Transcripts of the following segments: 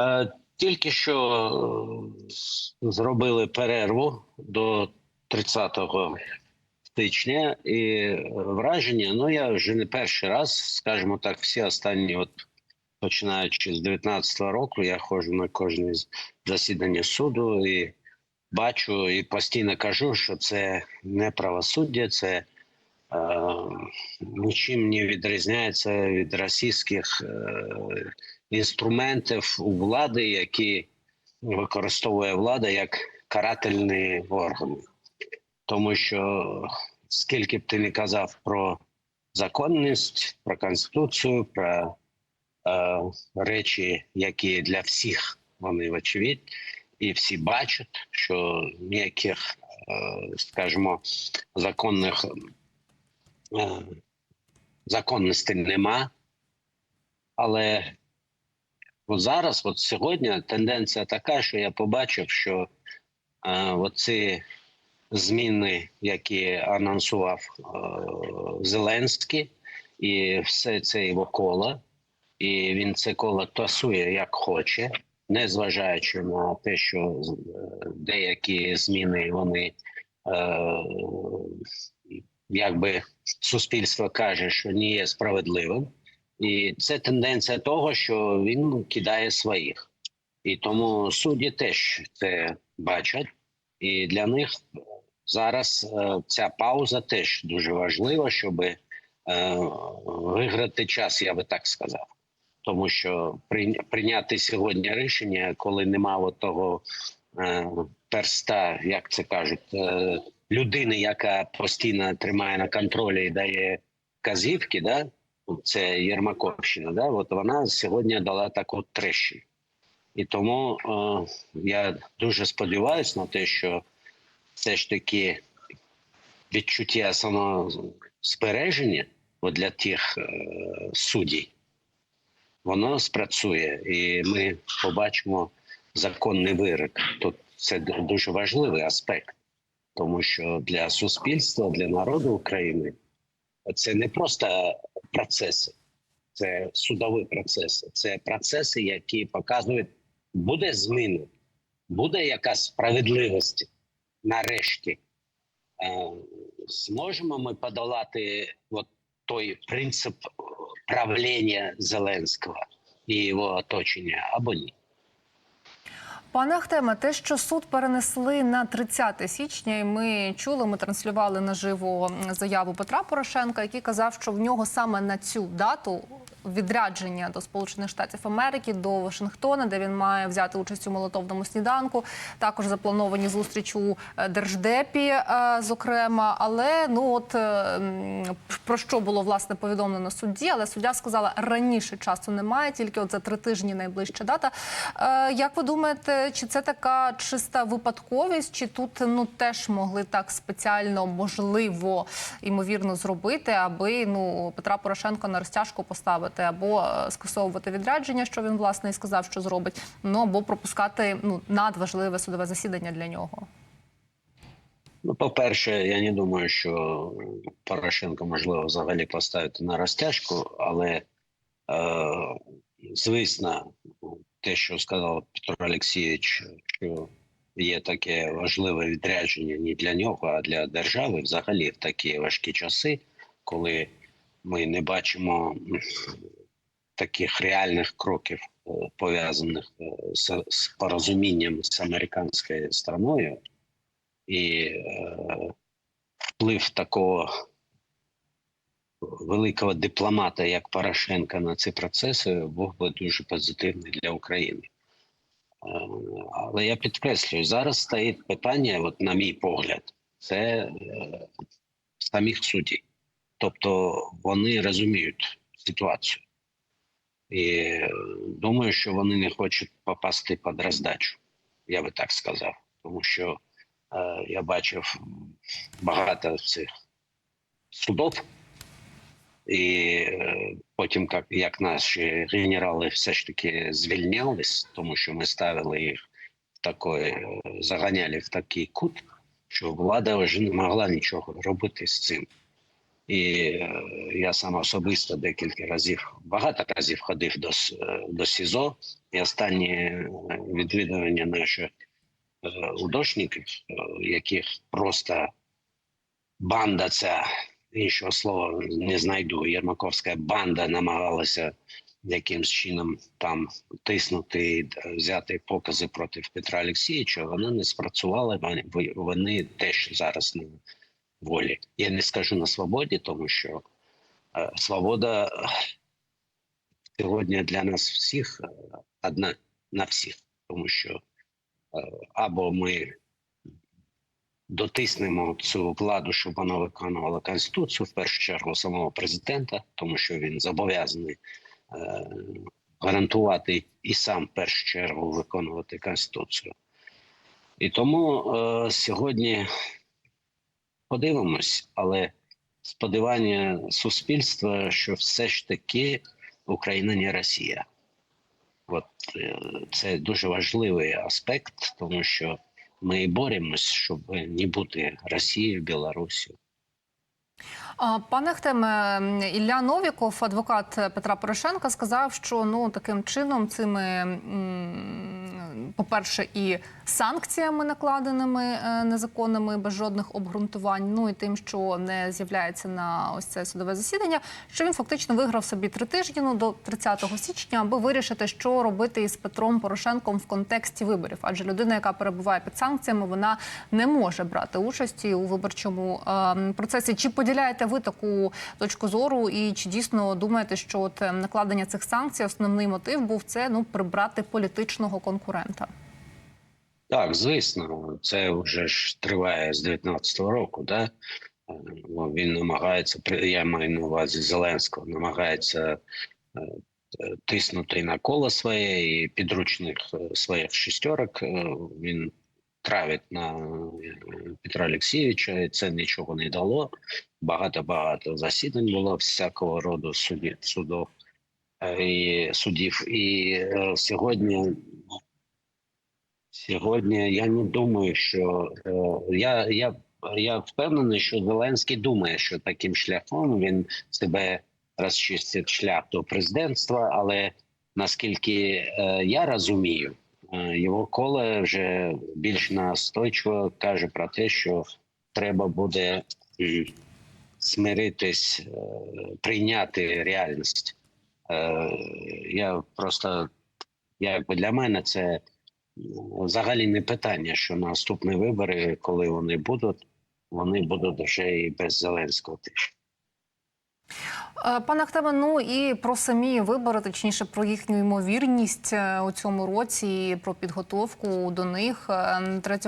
Е, Тільки що е, зробили перерву до 30 стичня і враження. Ну я вже не перший раз, скажімо так, всі останні, от починаючи з 19-го року, я ходжу на кожне засідання суду і бачу і постійно кажу, що це не правосуддя, це е, нічим не відрізняється від російських е, інструментів у влади, які використовує влада як карательні органи. Тому що скільки б ти не казав про законність, про конституцію, про е, речі, які для всіх вони вочевидь, і всі бачать, що ніяких, е, скажімо, законних е, законностей нема. Але от зараз, от сьогодні, тенденція така, що я побачив, що е, оці зміни, які анонсував е, Зеленський, і все це його коло, і він це коло тасує як хоче, не зважаючи на те, що е, деякі зміни вони е, якби суспільство каже, що не є справедливим. І це тенденція того, що він кидає своїх. І тому судді теж це бачать. І для них зараз е, ця пауза теж дуже важлива, щоб е, виграти час, я би так сказав. Тому що прийняти сьогодні рішення, коли нема того е, перста, як це кажуть, людини, яка постійно тримає на контролі і дає казівки, да? Це Єрмаковщина, да? от вона сьогодні дала таку трещину. І тому е, я дуже сподіваюся на те, що все ж таки відчуття самозбереження от для тих е, суддів, воно спрацює, і ми побачимо законний вирок. Тут це дуже важливий аспект, тому що для суспільства, для народу України це не просто процеси, це судові процеси, це процеси, які показують, буде зміна, буде якась справедливість нарешті. Е, Зможемо ми подолати от той принцип правління Зеленського і його оточення або ні? Пане Ахтеме, те, що суд перенесли на 30 січня, і ми чули, ми транслювали наживо заяву Петра Порошенка, який казав, що в нього саме на цю дату відрядження до Сполучених Штатів Америки до Вашингтона, де він має взяти участь у молотовному сніданку. Також заплановані зустріч у е, держдепі, е, зокрема. Але ну от е, про що було власне повідомлено судді, але суддя сказала раніше часу немає, тільки от за три тижні найближча дата. Як ви думаєте, чи це така чиста випадковість, чи тут ну теж могли так спеціально можливо ймовірно зробити, аби ну Петра Порошенка на розтяжку поставити або е, скасовувати відрядження, що він власне і сказав, що зробить, ну або пропускати ну надважливе судове засідання для нього. Ну, по-перше, я не думаю, що Порошенко можливо взагалі поставити на розтяжку, але е, звісно, те, що сказав Петро Олексійович, що є таке важливе відрядження не для нього, а для держави взагалі в такі важкі часи, коли ми не бачимо таких реальних кроків, е, пов'язаних е, з, з порозумінням з американською страною і е, вплив такого великого дипломата, як Порошенка, на ці процеси був би дуже позитивний для України. Але я підкреслюю, зараз стоїть питання, от на мій погляд, це самих суддів. Тобто вони розуміють ситуацію. І е, думаю, що вони не хочуть попасти під роздачу, я би так сказав. Тому що Е, я бачив багато цих судов, і е, потім, як, як наші генерали все ж таки звільнялись, тому що ми ставили їх в такий, е, заганяли в такий кут, що влада вже не могла нічого робити з цим. І е, я сам особисто декілька разів, багато разів ходив до, е, до СІЗО. І останні е, відвідування наших удошників, е, яких просто банда ця, іншого слова не знайду. Єрмаковська банда намагалася якимсь чином там тиснути, взяти покази проти Петра Олексійовича. Вони не спрацювали. Вони, теж зараз на волі. Я не скажу на свободі, тому що е, свобода е, сьогодні для нас всіх е, одна на всіх, тому що е, або ми дотиснемо цю владу, щоб вона виконувала конституцію в першу чергу самого президента, тому що він зобов'язаний е, гарантувати і сам в першу чергу виконувати конституцію. І тому е, сьогодні подивимось, але сподівання суспільства, що все ж таки Україна не Росія. От е, це дуже важливий аспект, тому що ми боремось, щоб не бути Росією, Білорусію. А, Пане Ахтеме, Ілля Новіков, адвокат Петра Порошенка, сказав, що ну таким чином цими, по-перше, і санкціями накладеними е, незаконними без жодних обґрунтувань, ну і тим, що не з'являється на ось це судове засідання, що він фактично виграв собі три тижні ну, до 30 січня, аби вирішити, що робити із Петром Порошенком в контексті виборів. Адже людина, яка перебуває під санкціями, вона не може брати участі у виборчому е, процесі. Чи поділяєте ви таку точку зору, і чи дійсно думаєте, що от е, накладення цих санкцій основний мотив був це ну прибрати політичного конкурента? Так, звісно, це вже ж триває з 19-го року. Да? Е, Він намагається, я маю на увазі Зеленського, намагається е, е, тиснути на коло своє і підручних своїх шістерок. Він травить на Петра Олексійовича, і це нічого не дало. Багато-багато засідань було всякого роду судів, судов і судів. І сьогодні Сьогодні я не думаю, що е, я, я, я впевнений, що Зеленський думає, що таким шляхом він себе розчистить шлях до президентства, але наскільки е, я розумію, е, його коле вже більш настойчиво каже про те, що треба буде м, смиритись, е, прийняти реальність. Е, я просто якби для мене це взагалі не питання, що наступні вибори, коли вони будуть, вони будуть вже і без Зеленського теж. Е, Пане Ахтеме, ну і про самі вибори, точніше про їхню ймовірність е, у цьому році, і про підготовку до них. Е, 3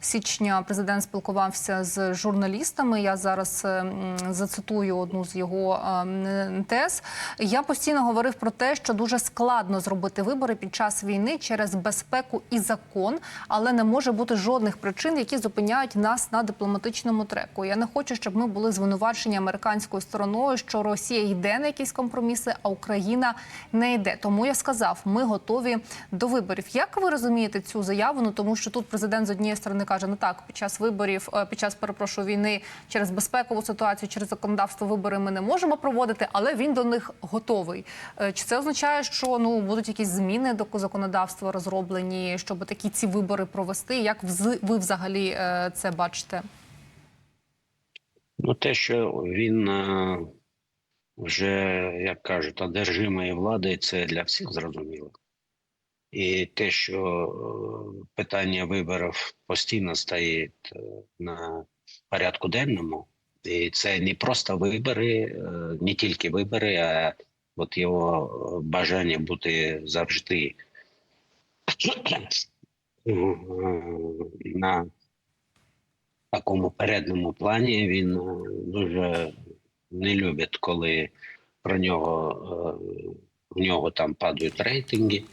січня президент спілкувався з журналістами. Я зараз е, зацитую одну з його е, тез. Я постійно говорив про те, що дуже складно зробити вибори під час війни через безпеку і закон, але не може бути жодних причин, які зупиняють нас на дипломатичному треку. Я не хочу, щоб ми були звинувачені американською стороною, що Росія йде на якісь компроміси, а Україна не йде. Тому я сказав, ми готові до виборів. Як ви розумієте цю заяву? Ну тому що тут президент з однієї сторони каже: ну так, під час виборів, е, під час перепрошую війни через безпекову ситуацію, через законодавство вибори ми не можемо проводити, але він до них готовий. Е, Чи це означає, що ну будуть якісь зміни до законодавства розроблені, щоб такі ці вибори провести? Як ви взагалі е, це бачите? Ну, те, що він вже, як кажуть, одержимої влади, це для всіх зрозуміло. І те, що е, питання виборів постійно стоїть е, на порядку денному, і це не просто вибори, е, не тільки вибори, а от його бажання бути завжди на такому передньому плані. Він дуже не любить, коли про нього е, в нього там падають рейтинги,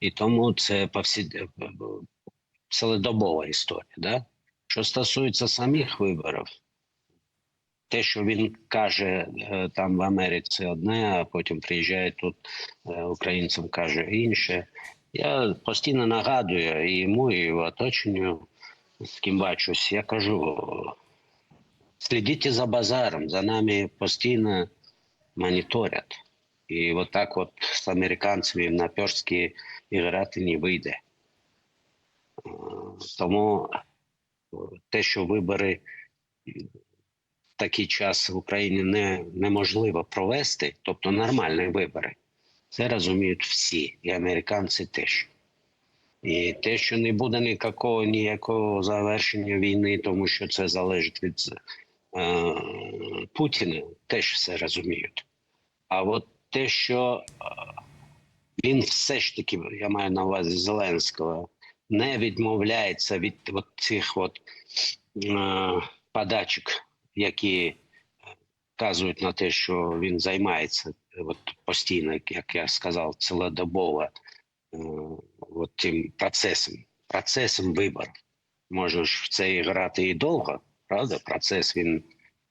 і тому це повсід... цілодобова історія. Да? Що стосується самих виборів, те, що він каже е, там в Америці одне, а потім приїжджає тут е, українцям каже інше. Я постійно нагадую і йому, і в оточенню, з ким бачусь, я кажу: Слідіть за базаром, за нами постійно моніторять. І от так от з американцями в наперстки грати не вийде. Тому те, що вибори в такий час в Україні не, неможливо провести, тобто нормальні вибори, це розуміють всі, і американці теж. І те, що не буде ніякого ніякого завершення війни, тому що це залежить від Путіна, теж все розуміють. А от те, що е, він все ж таки, я маю на увазі Зеленського, не відмовляється від от цих от, е, подачок, які вказують на те, що він займається е, от, постійно, як я сказав, цілодобово е, от тим процесом, процесом виборів. Можеш в це грати і довго, правда? Процес він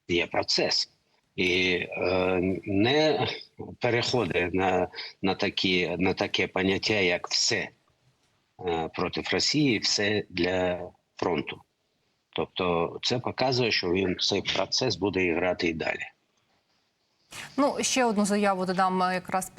є процес. І е, не переходить на, на, такі, на таке поняття, як все е, проти Росії, все для фронту. Тобто це показує, що він цей процес буде грати і далі. Ну ще одну заяву додам е, якраз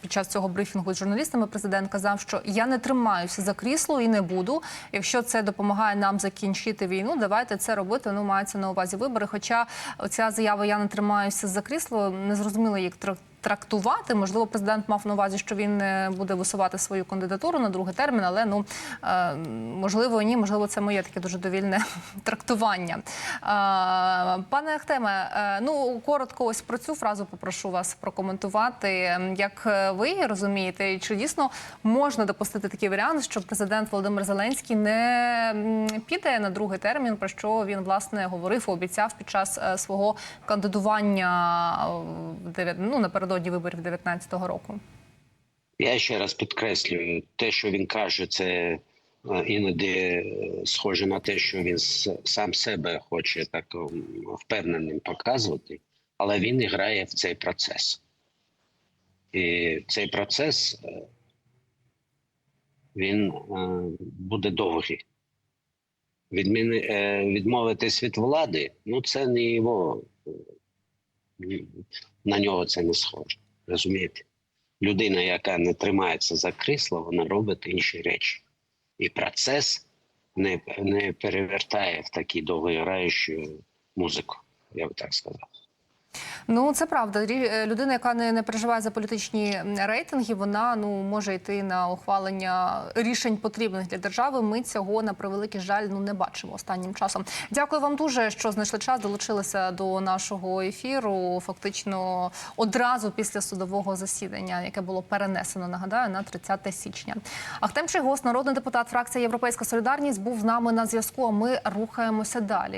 під час цього брифінгу з журналістами. Президент казав, що я не тримаюся за крісло і не буду. Якщо це допомагає нам закінчити війну, давайте це робити. Ну мається на увазі вибори. Хоча оця заява Я не тримаюся за крісло, не зрозуміло, як трактувати. Можливо, президент мав на увазі, що він буде висувати свою кандидатуру на другий термін, але ну е, можливо, ні, можливо, це моє таке дуже довільне трактування. Е, Пане Ахтеме, е, ну коротко ось про цю фразу попрошу вас прокоментувати. Як е, ви її розумієте, чи дійсно можна допустити такий варіант, що президент Володимир Зеленський не піде на другий термін, про що він власне говорив, обіцяв під час е, свого кандидування е, ну, напередодні виборів 19-го року? Я ще раз підкреслюю, те, що він каже, це е, іноді е, схоже на те, що він сам себе хоче так впевненим показувати, але він і грає в цей процес. І цей процес е, він буде довгий. Відміни, відмовитись від влади, ну це не його, на нього це не схоже. Розумієте? людина, яка не тримається за крісло, вона робить інші речі. І процес не, не перевертає в такі довгограючу музику, я б так сказав. Ну це правда. Е, Людина, яка не, не переживає за політичні рейтинги, вона ну може йти на ухвалення рішень потрібних для держави. Ми цього на превеликий жаль ну не бачимо останнім часом. Дякую вам дуже, що знайшли час, долучилися до нашого ефіру. Фактично одразу після судового засідання, яке було перенесено, нагадаю, на 30 січня. Ахтем Чигос, народний депутат фракції Європейська Солідарність, був з нами на зв'язку. А ми рухаємося далі.